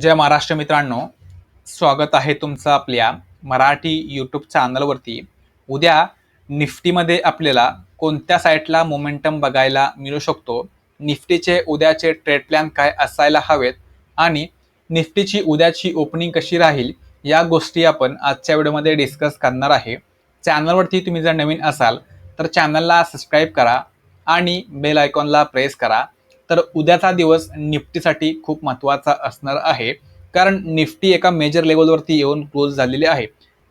जय महाराष्ट्र मित्रांनो. स्वागत आहे तुमचं आपल्या मराठी यूट्यूब चॅनलवरती उद्या निफ्टीमध्ये आपल्याला कोणत्या साईटला मोमेंटम बघायला मिळू शकतो? निफ्टीचे उद्याचे ट्रेड प्लॅन काय असायला हवेत? आणि निफ्टीची उद्याची ओपनिंग कशी राहील? या गोष्टी आपण आजच्या व्हिडिओमध्ये डिस्कस करणार आहे. चॅनलवरती तुम्ही जर नवीन असाल तर चॅनलला सबस्क्राईब करा आणि बेल आयकॉनला प्रेस करा. तर उद्याचा दिवस निफ्टीसाठी खूप महत्त्वाचा असणार आहे. कारण निफ्टी एका मेजर लेवलवरती येऊन क्लोज झालेली आहे.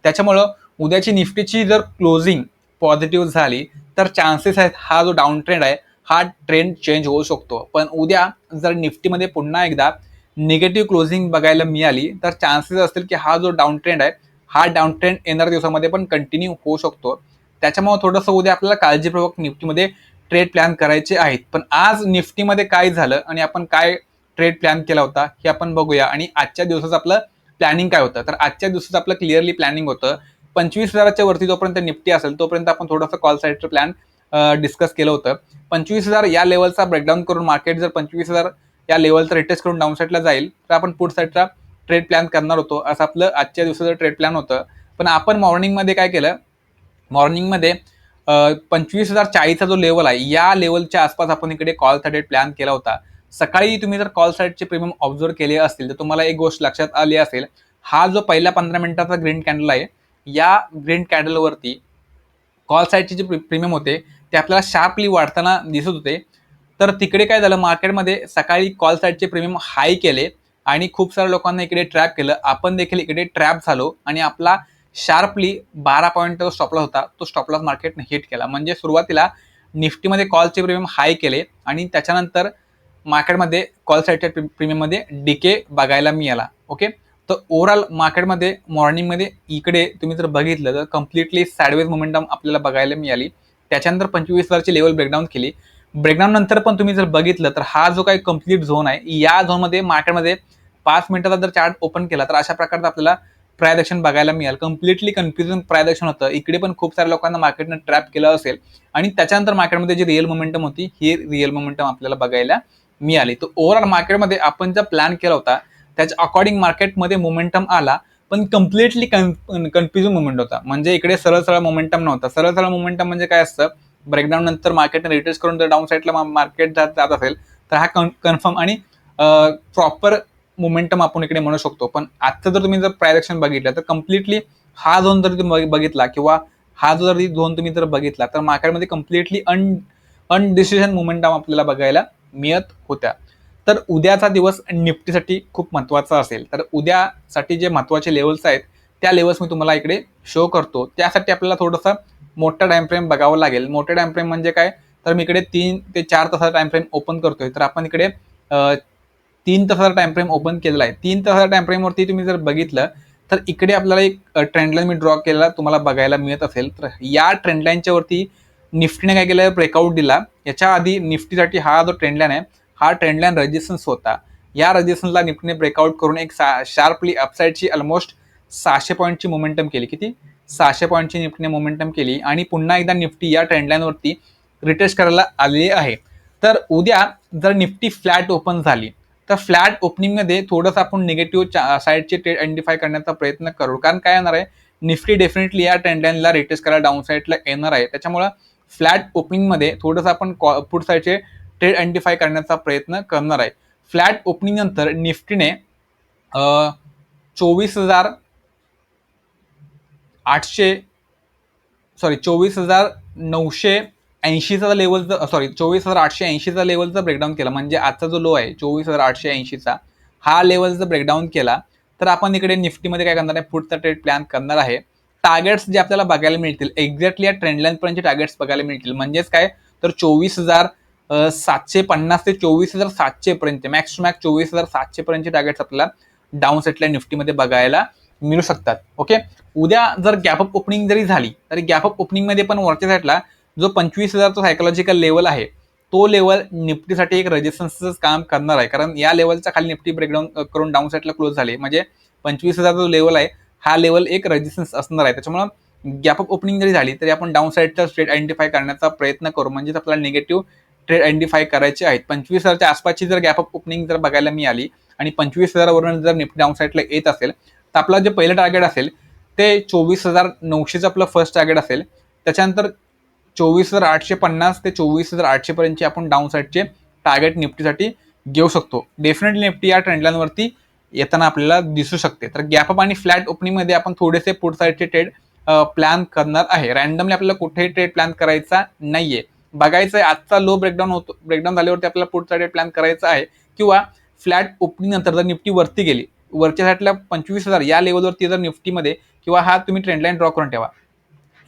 त्याच्यामुळं उद्याची निफ्टीची जर क्लोजिंग पॉझिटिव्ह झाली तर चान्सेस आहेत हा जो डाऊन ट्रेंड आहे हा ट्रेंड चेंज होऊ शकतो. पण उद्या जर निफ्टीमध्ये पुन्हा एकदा निगेटिव्ह क्लोजिंग बघायला मिळाली तर चान्सेस असतील की हा जो डाऊन ट्रेंड आहे हा डाऊन ट्रेंड येणाऱ्या दिवसामध्ये पण कंटिन्यू होऊ शकतो. त्याच्यामुळे थोडंसं उद्या आपल्याला काळजीपूर्वक निफ्टीमध्ये ट्रेड प्लॅन करायचे आहेत. पण आज निफ्टीमध्ये काय झालं आणि आपण काय ट्रेड प्लॅन केला होता हे आपण बघूया. आणि आजच्या दिवसाचं आपलं प्लॅनिंग काय होतं? तर आजच्या दिवसाचं आपलं क्लिअरली प्लॅनिंग होतं. पंचवीस हजाराच्या वरती जोपर्यंत निफ्टी असेल तोपर्यंत आपण थोडंसं कॉल साईडचं प्लॅन डिस्कस केलं होतं. पंचवीस हजार या लेवलचा ब्रेकडाऊन करून मार्केट जर पंचवीस हजार या लेवलचा रिटेस्ट करून डाऊन साईडला जाईल तर आपण पुढ साईडचा ट्रेड प्लॅन करणार होतो. असं आपलं आजच्या दिवसाचं ट्रेड प्लॅन होतं. पण आपण मॉर्निंगमध्ये काय केलं? मॉर्निंगमध्ये पंचवीस हजार चाळीसचा जो लेवल आहे या लेवलच्या आसपास आपण इकडे कॉल साईडेड प्लॅन केला होता. सकाळी तुम्ही जर कॉल साईडचे प्रीमियम ऑब्झर्व केले असतील तर तुम्हाला एक गोष्ट लक्षात आली असेल हा जो पहिला पंधरा मिनिटाचा ग्रीन कॅन्डल आहे या ग्रीन कॅन्डलवरती कॉल साईडचे जे प्रीमियम होते ते आपल्याला शार्पली वाढताना दिसत होते. तर तिकडे काय झालं मार्केटमध्ये सकाळी कॉल साईडचे प्रीमियम हाय केले आणि खूप साऱ्या लोकांना इकडे ट्रॅप केलं. आपण देखील इकडे ट्रॅप झालो आणि आपला शार्पली बारा पॉईंट जो स्टॉपलॉस होता. तो स्टॉपलॉस मार्केटने हिट केला. म्हणजे सुरुवातीला निफ्टीमध्ये कॉलचे प्रीमियम हाय केले आणि त्याच्यानंतर मार्केटमध्ये कॉल साईडच्या प्रीमियममध्ये डीके बघायला मिळाला. ओके? तर ओव्हरऑल मार्केटमध्ये मॉर्निंगमध्ये इकडे तुम्ही जर बघितलं तर कम्प्लिटली सॅडवेज मोमेंटम आपल्याला बघायला मिळाली. त्याच्यानंतर पंचवीस हजारची लेवल ब्रेकडाऊन केली. ब्रेकडाऊन नंतर पण तुम्ही जर बघितलं तर हा जो काही कंप्लीट झोन आहे या झोनमध्ये मार्केटमध्ये पाच मिनिटाचा जर चार्ट ओपन केला तर अशा प्रकारचा आपल्याला प्रायदर्शन बघायला मिळेल. कम्प्लिटली कन्फ्युजन प्रायदर्शन होतं. इकडे पण खूप साऱ्या लोकांना मार्केटनं ट्रॅप केलं असेल. आणि त्याच्यानंतर मार्केटमध्ये जी रिअल मोमेंटम होती ही रिअल मोमेंटम आपल्याला बघायला मिळाली. तर ओव्हरऑल मार्केटमध्ये आपण जो प्लॅन केला होता त्याच्या अकॉर्डिंग मार्केटमध्ये मोमेंटम आला पण कम्प्लिटली कन्फ्युजन मुवमेंट होता. म्हणजे इकडे सरळ सरळ मोमेंटम नव्हता. सरळ सरळ मोमेंटम म्हणजे काय असतं? ब्रेकडाऊन नंतर मार्केटने रिटेस्ट करून जर डाऊन साईडला मार्केट जात जात असेल तर हा कन्फर्म आणि प्रॉपर मोमेंटम आपण इकडे म्हणू शकतो. पण आत्ता जर तुम्ही जर प्रायरेक्शन बघितलं तर कम्प्लिटली हा झोन जर तुम्ही बघितला किंवा हा जो जर झोन तुम्ही जर बघितला तर मार्केटमध्ये कम्प्लिटली अन अनडिसिजन मोमेंटम आपल्याला बघायला मिळत होत्या. तर उद्याचा दिवस निफ्टीसाठी खूप महत्त्वाचा असेल. तर उद्यासाठी जे महत्त्वाचे लेवल्स आहेत त्या लेवल्स मी तुम्हाला इकडे शो करतो. त्यासाठी आपल्याला थोडंसं मोठं टाईमफ्रेम बघावं लागेल. मोठं टाईमफ्रेम म्हणजे काय? तर मी इकडे तीन ते चार तासाचा टाईमफ्रेम ओपन करतोय. तर आपण इकडे तीन तासाचा टाइम फ्रेम ओपन केलेला आहे. तीन तासाच्या टाइम फ्रेमवरती तुम्ही जर बघितलं तर इकडे आपल्याला एक ट्रेंडलाईन मी ड्रॉ केलेला तुम्हाला बघायला मिळत असेल. तर या ट्रेंडलाईनच्या वरती निफ्टीने काय केलं ब्रेकआउट दिला. याच्या आधी निफ्टीसाठी हा जो ट्रेंडलाईन आहे हा ट्रेंडलाईन रजिस्टन्स होता. या रजिस्टन्सला निफ्टीने ब्रेकआउट करून एक सा शार्पली अपसाईडची ऑलमोस्ट सहाशे पॉईंटची मोमेंटम केली. किती? सहाशे पॉईंटची निफ्टीने मोमेंटम केली. आणि पुन्हा एकदा निफ्टी या ट्रेंडलाईनवरती रिटेस्ट करायला आलेली आहे. तर उद्या जर निफ्टी फ्लॅट ओपन झाली तर फ्लॅट ओपनिंगमध्ये थोडंसं आपण निगेटिव्ह साईडचे ट्रेड आयडेंटिफाय करण्याचा प्रयत्न करू. कारण काय येणार आहे? निफ्टी डेफिनेटली या ट्रेंडलाईनला रिटेस्ट करायला डाऊन साईडला येणार आहे. त्याच्यामुळं फ्लॅट ओपनिंगमध्ये थोडंसं आपण पुढ साईडचे ट्रेड आयडेंटिफाय करण्याचा प्रयत्न करणार आहे. फ्लॅट ओपनिंग नंतर निफ्टीने चोवीस हजार आठशे सॉरी चोवीस हजार नऊशे ऐंशीचा लेवलचं सॉरी चोवीस हजार आठशे ऐंशीचा लेवलचा ब्रेकडाऊन केला. म्हणजे आजचा जो लो आहे चोवीस हजार आठशे ऐंशीचा हा लेवल जर ब्रेकडाऊन केला. तर आपण इकडे निफ्टीमध्ये काय करणार आहे? पुढचा ट्रेड प्लॅन करणार आहे. टार्गेट्स जे आपल्याला बघायला मिळतील एक्झॅक्टली या ट्रेंडलाईनपर्यंतचे टार्गेट्स बघायला मिळतील. म्हणजेच काय? तर चोवीस हजार सातशे पन्नास ते चोवीस हजार सातशे पर्यंत मॅक्स टू मॅक्स चोवीस हजार सातशे पर्यंतचे टार्गेट्स आपल्याला डाऊन सेटल्या निफ्टीमध्ये बघायला मिळू शकतात. ओके उद्या जर गॅप अप ओपनिंग जरी झाली तरी गॅप अप ओपनिंगमध्ये पण वरच्या साईडला जो पंचवीस हजारचा सायकोलॉजिकल लेवल आहे तो लेवल निफ्टीसाठी एक रेजिस्टन्सच काम करणार आहे. कारण या लेवलचा खाली निफ्टी ब्रेकडाऊन करून डाऊन साईडला क्लोज झाले. म्हणजे पंचवीस हजारचा जो लेवल आहे हा लेवल एक रेजिस्टन्स असणार आहे. त्याच्यामुळं गॅप अप ओपनिंग जरी झाली तरी आपण डाऊन साईडचा स्ट्रेट आयडेंटिफाय करण्याचा प्रयत्न करू. म्हणजेच आपल्याला निगेटिव्ह ट्रेड आयडेंटिफाय करायचे आहेत. पंचवीस हजारच्या आसपासची जर गॅप अप ओपनिंग जर बघायला मिळाली आणि पंचवीस हजारावरून जर निफ्टी डाऊन साईडला येत असेल तर आपलं जे पहिलं टार्गेट असेल ते चोवीस हजार नऊशेचं आपलं फर्स्ट टार्गेट असेल. त्याच्यानंतर चोवीस हजार आठशे पन्नास ते चोवीस हजार आठशे पर्यंतचे आपण डाऊन साईडचे टार्गेट निफ्टीसाठी घेऊ शकतो. डेफिनेटली निफ्टी या ट्रेंडलाईनवरती येताना आपल्याला दिसू शकते. तर गॅप अप आणि फ्लॅट ओपनिंगमध्ये आपण थोडेसे पुढ साईडचे ट्रेड प्लॅन करणार आहे. रॅन्डमली आपल्याला कुठेही ट्रेड प्लॅन करायचा नाहीये. बघायचं आहे आजचा लो ब्रेकडाऊन होतो ब्रेकडाऊन झाल्यावरती आपल्याला पुढचा ट्रेड प्लॅन करायचा आहे किंवा फ्लॅट ओपनिंग नंतर जर निफ्टी वरती गेली वरच्या साईडला पंचवीस हजार या लेवलवरती जर निफ्टीमध्ये किंवा हा तुम्ही ट्रेंडलाईन ड्रॉ करून ठेवा.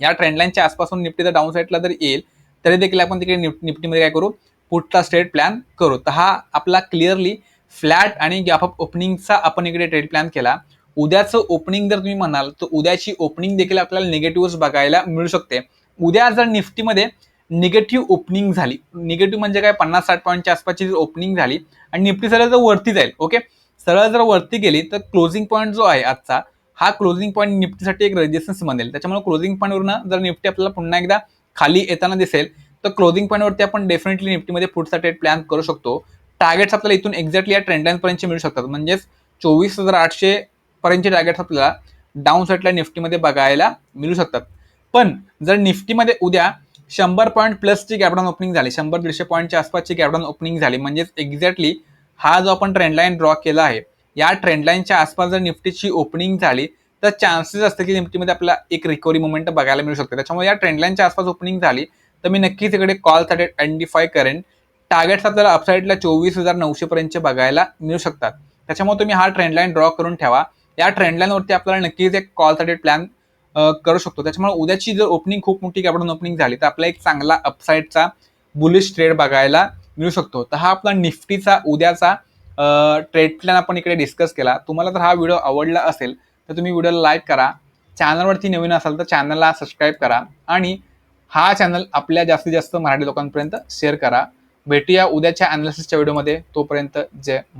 या ट्रेंडलाईनच्या आसपासून निफ्टी जर डाऊन साईडला जर येईल तरी देखील आपण तिकडे निफ्टीमध्ये काय करू? पुढचा स्ट्रेट प्लॅन करू. तर हा आपला क्लिअरली फ्लॅट आणि गॅप ऑफ ओपनिंगचा आपण इकडे ट्रेड प्लॅन केला. उद्याचं ओपनिंग जर तुम्ही म्हणाल तर उद्याची ओपनिंग देखील आपल्याला निगेटिव्ह बघायला मिळू शकते. उद्या जर निफ्टीमध्ये निगेटिव्ह ओपनिंग झाली निगेटिव्ह म्हणजे काय? पन्नास साठ पॉईंटच्या आसपासची जर ओपनिंग झाली आणि निफ्टी सरळ जर वरती जाईल ओके सरळ जर वरती गेली तर क्लोजिंग पॉईंट जो आहे आजचा हा क्लोजिंग पॉईंट निफ्टीसाठी एक रेजिस्टन्स बनेल त्याच्यामुळे क्लोजिंग पॉईंटवरून जर निफ्टी आपल्याला पुन्हा एकदा खाली येताना दिसेल तर क्लोजिंग पॉईंटवरती आपण डेफिनेटली निफ्टीमध्ये पुढचा ट्रेड प्लॅन करू शकतो. टार्गेट्स आपल्याला इथून एक्झॅक्टली या ट्रेंड मिळू शकतात. म्हणजेच चोवीस हजार आठशे पर्यंतचे टार्गेट्स आपल्याला डाऊन साईडला निफ्टीमध्ये बघायला मिळू शकतात. पण जर निफ्टीमध्ये उद्या शंभर पॉईंट प्लसची गॅपडाऊन ओपनिंग झाली शंभर दीडशे पॉईंटच्या आसपासची गॅपडाऊन ओपनिंग झाली म्हणजेच एक्झॅक्टली हा जो आपण ट्रेंडलाईन ड्रॉ केला आहे या ट्रेंडलाईनच्या आसपास जर निफ्टीची ओपनिंग झाली तर चान्सेस असते की निफ्टीमध्ये आपल्याला एक रिकव्हरी मुवमेंट बघायला मिळू शकते. त्याच्यामुळे या ट्रेंडलाईनच्या आसपास ओपनिंग झाली तर मी नक्कीच इकडे कॉलसाठी आयडेंटिफाय करेन. टार्गेट्स आपल्याला अपसाईडला चोवीस हजार नऊशे पर्यंतचे बघायला मिळू शकतात. त्याच्यामुळे तुम्ही हा ट्रेंडलाईन ड्रॉ करून ठेवा. या ट्रेंडलाईनवरती आपल्याला नक्कीच एक कॉलसाठी प्लॅन करू शकतो. त्याच्यामुळे उद्याची जर ओपनिंग खूप मोठी कॅपिटल ओपनिंग झाली तर आपला एक चांगला अपसाईडचा बुलिश ट्रेड बघायला मिळू शकतो. तर हा आपला निफ्टीचा उद्याचा ट्रेड प्लॅन आपण इकडे डिस्कस केला. तुम्हाला जर हा व्हिडिओ आवडला असेल तर तुम्ही व्हिडिओला लाईक करा. चॅनलवरती नवीन असाल तर चॅनलला सबस्क्राईब करा. आणि हा चॅनल आपल्या जास्तीत जास्त मराठी लोकांपर्यंत शेअर करा. भेटूया उद्याच्या अनालिसिसच्या व्हिडिओमध्ये तोपर्यंत जय महाराज